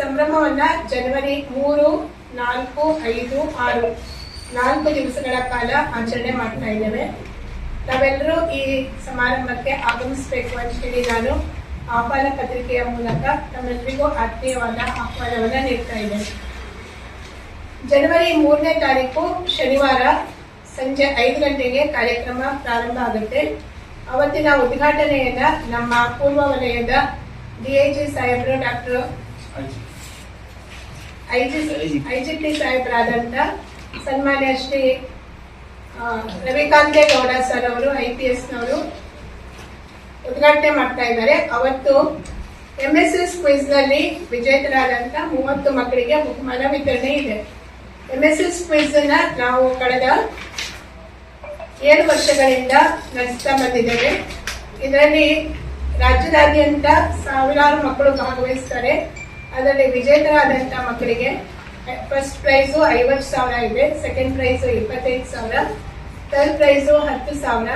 ಸಂಭ್ರಮವನ್ನ ಜನವರಿ ಮೂರು, ನಾಲ್ಕು, ಐದು, ಆರು ನಾಲ್ಕು ದಿವಸಗಳ ಕಾಲ ಆಚರಣೆ ಮಾಡ್ತಾ ಇದ್ದೇವೆ. ನಾವೆಲ್ಲರೂ ಈ ಸಮಾರಂಭಕ್ಕೆ ಆಗಮಿಸಬೇಕು ಅಂತ ಹೇಳಿ ನಾನು ಆಹ್ವಾನ ಪತ್ರಿಕೆಯ ಮೂಲಕ ತಮ್ಮೆಲ್ಲರಿಗೂ ಆತ್ಮೀಯವಾದ ಆಹ್ವಾನವನ್ನ ನೀಡ್ತಾ ಇದ್ದೇನೆ. ಜನವರಿ ಮೂರನೇ ತಾರೀಕು ಶನಿವಾರ ಸಂಜೆ ಐದು ಗಂಟೆಗೆ ಕಾರ್ಯಕ್ರಮ ಪ್ರಾರಂಭ ಆಗುತ್ತೆ. ಅವತ್ತಿನ ಉದ್ಘಾಟನೆಯನ್ನ ನಮ್ಮ ಪೂರ್ವ ವಲಯದ ಡಿಐಜಿ ಸಾಹೇಬರು ಡಾಕ್ಟರ್ ಐಜಿಪಿ ಸಾಹೇಬರಾದಂತ ಸನ್ಮಾನ್ಯ ಶ್ರೀ ರವಿಕಾಂತೇ ಗೌಡ ಸರ್ ಅವರು, ಐ ಪಿ ಎಸ್ ನವರು ಉದ್ಘಾಟನೆ ಮಾಡ್ತಾ ಇದ್ದಾರೆ. ಅವತ್ತು ಎಂ ಎಸ್ ಎಸ್ ಕ್ವಿಸ್ನಲ್ಲಿ ವಿಜೇತರಾದಂತ ಮೂವತ್ತು ಮಕ್ಕಳಿಗೆ ಬಹುಮಾನ ವಿತರಣೆ ಇದೆ. ಎಂ ಎಸ್ ಎಸ್ ನಾವು ಕಳೆದ ಏಳು ವರ್ಷಗಳಿಂದ ನಡೆಸ್ತಾ ಬಂದಿದ್ದೇವೆ. ಇದರಲ್ಲಿ ರಾಜ್ಯದಾದ್ಯಂತ ಸಾವಿರಾರು ಮಕ್ಕಳು ಭಾಗವಹಿಸ್ತಾರೆ. ಅದರಲ್ಲಿ ವಿಜೇತರಾದಂತ ಮಕ್ಕಳಿಗೆ ಫಸ್ಟ್ ಪ್ರೈಸು ಐವತ್ತು ಸಾವಿರ ಇದೆ ಸೆಕೆಂಡ್ ಪ್ರೈಸು ಇಪ್ಪತ್ತೈದು ಸಾವಿರ ಥರ್ಡ್ ಪ್ರೈಸು ಹತ್ತು ಸಾವಿರ.